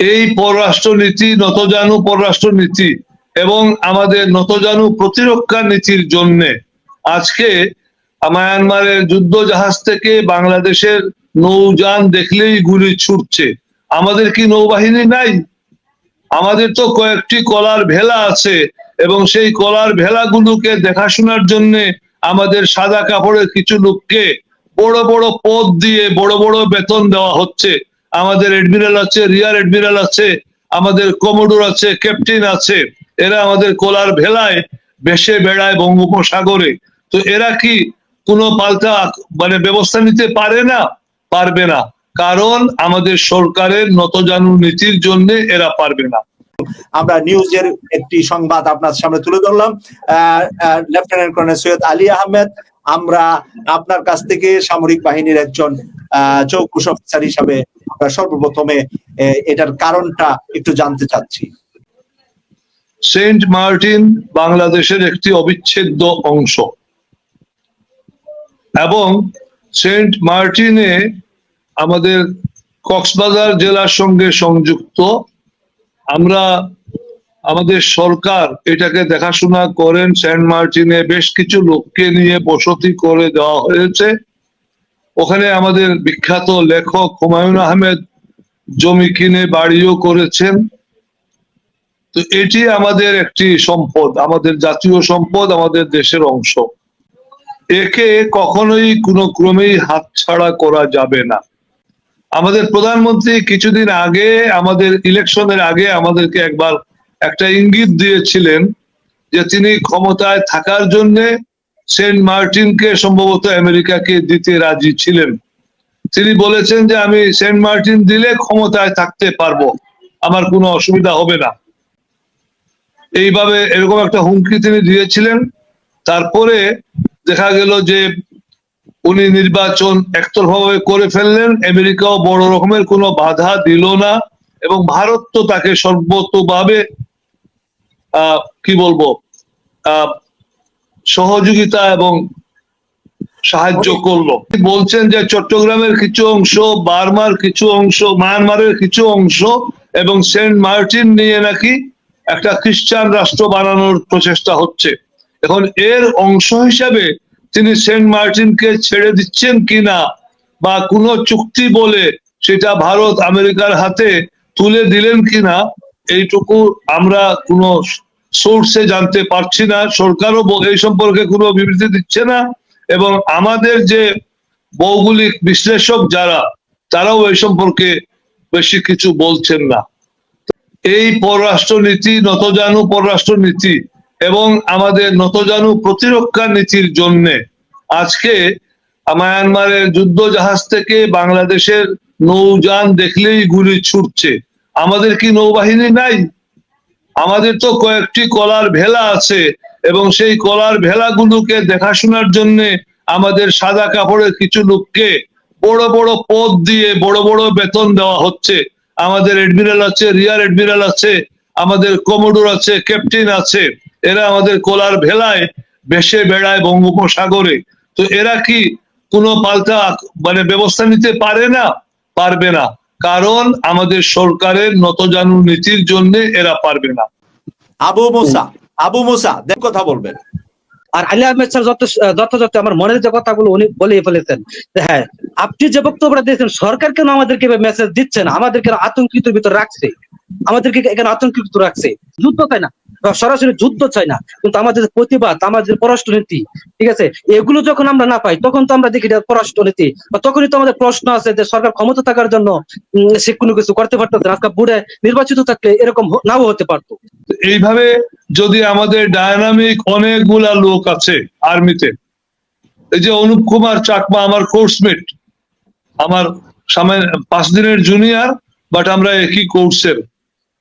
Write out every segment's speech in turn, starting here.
এই পররাষ্ট্রনীতি নতজানু পররাষ্ট্রনীতি এবং আমাদের নতজানু প্রতিরক্ষা নীতির জন্য আজকে মায়ানমারের যুদ্ধ জাহাজ থেকে বাংলাদেশের নৌযান দেখলেই গুলি ছুটছে। আমাদের কি নৌবাহিনী নাই? আমাদের তো কয়েকটি কলার ভেলা আছে এবং সেই কলার ভেলাগুলোকে দেখাশোনার জন্য আমাদের সাদা কাপড়ের কিছু লোককে বড় বড় পদ দিয়ে বড় বড় বেতন দেওয়া হচ্ছে। আমাদের এডমিরাল আছে রিয়ার এডমিরাল আছে, আমাদের কমোডোর আছে ক্যাপ্টেন আছে। এরা আমাদের কোলার ভেলায় ভেসে বেড়ায় বঙ্গোপসাগরে। তো এরা কি কোনো পাল্টা মানে ব্যবস্থা নিতে পারে না? পারবে না। কারণ আমাদের সরকারের নতজানু নীতির জন্য এরা পারবে না। আমরা নিউজের একটি সংবাদ আপনার সামনে তুলে ধরলাম। লেফটেন্যান্ট কর্নেল সৈয়দ আলী আহমেদ, আমরা আপনার কাছ থেকে সামরিক বাহিনীর একজন চৌকুশ অফিসার হিসাবে সর্বপ্রথমে এটার কারণটা একটু জানতে চাচ্ছি। সেন্ট মার্টিন বাংলাদেশের একটি অবিচ্ছেদ্য অংশ। এবং সেন্ট মার্টিনে আমাদের কক্সবাজার জেলার সঙ্গে সংযুক্ত। আমরা আমাদের সরকার এটাকে দেখাশোনা করেন, সেন্ট মার্টিনে বেশ কিছু লোককে নিয়ে বসতি করে দেওয়া হয়েছে। ওখানে আমাদের বিখ্যাত লেখক হুমায়ুন আহমেদ জমি কিনে বাড়িও করেছেন। তো এটি আমাদের একটি সম্পদ, আমাদের জাতীয় সম্পদ, আমাদের দেশের অংশ। একে কখনোই কোনো ক্রমেই হাতছাড়া করা যাবে না। আমাদের প্রধানমন্ত্রী কিছুদিন আগে, আমাদের ইলেকশনের আগে আমাদেরকে একবার একটা ইঙ্গিত দিয়েছিলেন যে তিনি ক্ষমতায় থাকার জন্য সেন্ট মার্টিনকে সম্ভবত আমেরিকাকে দিতে রাজি ছিলেন। তিনি বলেছেন যে আমি সেন্ট মার্টিন দিলে ক্ষমতায় থাকতে পারব। আমার কোনো অসুবিধা হবে না। এইভাবে এরকম একটা হুমকি তিনি দিয়েছিলেন। তারপরে দেখা গেল যে উনি নির্বাচন একতরফাভাবে করে ফেললেন। আমেরিকাও বড় রকমের কোনো বাধা দিল না এবং ভারত তো তাকে সর্বতভাবে আহ, কি বলব আহ, সহযোগিতা এবং সাহায্য করল। বলছেন যে চট্টগ্রামের কিছু অংশ, বার্মার কিছু অংশ, মায়ানমারের কিছু অংশ এবং সেন্ট মার্টিন নিয়ে নাকি একটা খ্রিস্টান রাষ্ট্র বানানোর প্রচেষ্টা হচ্ছে। এখন এর অংশ হিসাবে তিনি সেন্ট মার্টিনকে ছেড়ে দিচ্ছেন কিনা বা কোনো চুক্তি বলে সেটা ভারত আমেরিকার হাতে তুলে দিলেন কিনা, এইটুকু আমরা কোনো সোর্সে জানতে পারছি না, সরকারও এই সম্পর্কে কোনো বিবৃতি দিচ্ছে না, এবং আমাদের যে ভৌগোলিক বিশ্লেষক যারা, তারাও এই সম্পর্কে বেশি কিছু বলছেন না। এই পররাষ্ট্রনীতি, নতজানু পররাষ্ট্রনীতি এবং আমাদের নতজানু প্রতিরক্ষা নীতির জন্য আজকে মায়ানমারের যুদ্ধ জাহাজ থেকে বাংলাদেশের নৌযান দেখলেই গুলি ছুটছে। আমাদের কি নৌবাহিনী নাই? আমাদের তো কয়েকটি কলার ভেলা আছে এবং সেই কলার ভেলাগুলোকে দেখাশোনার জন্য আমাদের সাদা কাপড়ের কিছু লোককে বড় বড় পদ দিয়ে বড় বড় বেতন দেওয়া হচ্ছে। আমাদের এডমিরাল আছে রিয়ার এডমিরাল আছে, আমাদের কমোডোর আছে ক্যাপ্টেন আছে। এরা আমাদের কলার ভেলায় ভেসে বেড়ায় বঙ্গোপসাগরে। তো এরা কি কোনো পাল্টা মানে ব্যবস্থা নিতে পারে না? পারবে না। কারণ আমাদের সরকারের নতজানু নীতির জন্য এরা পারবে না। আবু মোসা আবু মোসা দেখ কথা বলবেন। আর আলী আহমেদ স্যার যত যথাযথ আমার মনের যে কথাগুলো উনি বলে ফেলেছেন হ্যাঁ আপনি যে বক্তব্যটা দিয়েছেন সরকার কেন আমাদেরকে মেসেজ দিচ্ছেন না আমাদেরকে আতঙ্কিত ভিতর রাখছে। আমাদেরকে এখানে আতঙ্কিত রাখছে। যুদ্ধ তাই না। সরাসরি যুদ্ধ চাই না। কিন্তু আমাদের প্রতিবাদ, আমাদের পররাষ্ট্রনীতি, ঠিক আছে? এগুলো যখন আমরা না পাই, তখন তো আমরা দেখি পররাষ্ট্রনীতি, বা তখনই তো আমাদের প্রশ্ন আছে যে সরকার ক্ষমতা থাকার জন্য সে কোনো কিছু করতে পারতেছে না, আজকে বুড়ে নির্বাচিত থাকলে এরকম নাও হতে পারতো। এইভাবে যদি আমাদের ডায়নামিক অনেকগুলা লোক আছে আর্মিতে এই যে অনুপ কুমার চাকমা, আমার কোর্সমেট আমার সামনে পাঁচ দিনের জুনিয়র বাট আমরা একই কোর্সের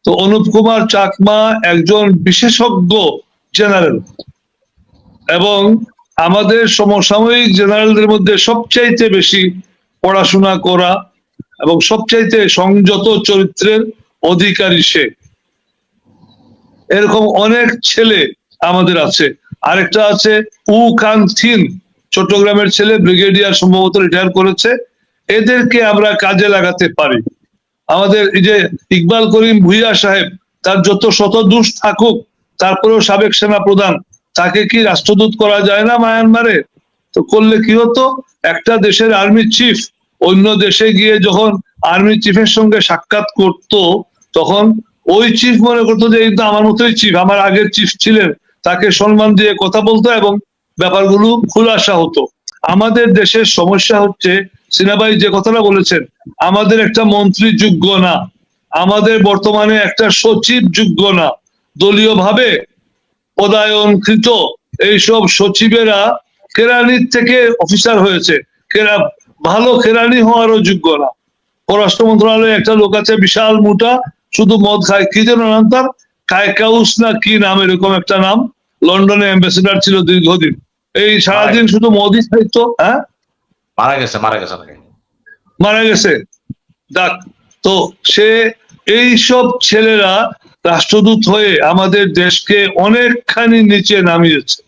তো অনুপ কুমার চাকমা একজন বিশেষজ্ঞ জেনারেল এবং আমাদের সমসাময়িক জেনারেলদের মধ্যে সবচাইতে বেশি পড়াশোনা করা এবং সবচাইতে সংযত চরিত্রের অধিকারী সে। এরকম অনেক ছেলে আমাদের আছে। আরেকটা আছে উ খান থিন, চট্টগ্রামের ছেলে ব্রিগেডিয়ার সম্ভবত রিটায়ার করেছে। এদেরকে আমরা কাজে লাগাতে পারি। আমাদের এই যে ইকবাল করিম ভুইয়া সাহেব, তার যত শত দোষ থাকুক, তারপরেও সাবেক সেনা প্রধান তাকে কি রাষ্ট্রদূত করা যায় না মায়ানমারে? তো করলে কি হতো? একটা দেশের আর্মি চিফ অন্য দেশে গিয়ে যখন আর্মি চিফের সঙ্গে সাক্ষাৎ করত, তখন ওই চিফ মনে করতো যে, এই তো আমার মতোই চিফ, আমার আগের চিফ ছিলেন, তাকে সম্মান দিয়ে কথা বলতো এবং ব্যাপারগুলো খুলাসা হতো। আমাদের দেশের সমস্যা হচ্ছে সিনাবাই যে কথাটা বলেছেন আমাদের একটা মন্ত্রী যোগ্য না আমাদের বর্তমানে একটা সচিব যোগ্য না দলীয় ভাবে পদায়নকৃত এইসব সচিবেরা কেরানির থেকে অফিসার হয়েছে। কেরা ভালো কেরানি হওয়ারও যোগ্য না। পররাষ্ট্র মন্ত্রণালয়ে একটা লোক আছে বিশাল মোটা শুধু মদ খায়। কি যেন নাম তার? কাইকাউস না কি নাম এরকম একটা নাম। লন্ডনে অ্যাম্বাসেডার ছিল দীর্ঘদিন। এই সারাদিন শুধু মদই খাইতো হ্যাঁ? মারা গেছে মারা গেছে মারা গেছে। ডাক তো সে এই সব ছেলেরা রাষ্ট্রদূত হয়ে আমাদের দেশকে অনেকখানি নিচে নামিয়েছে।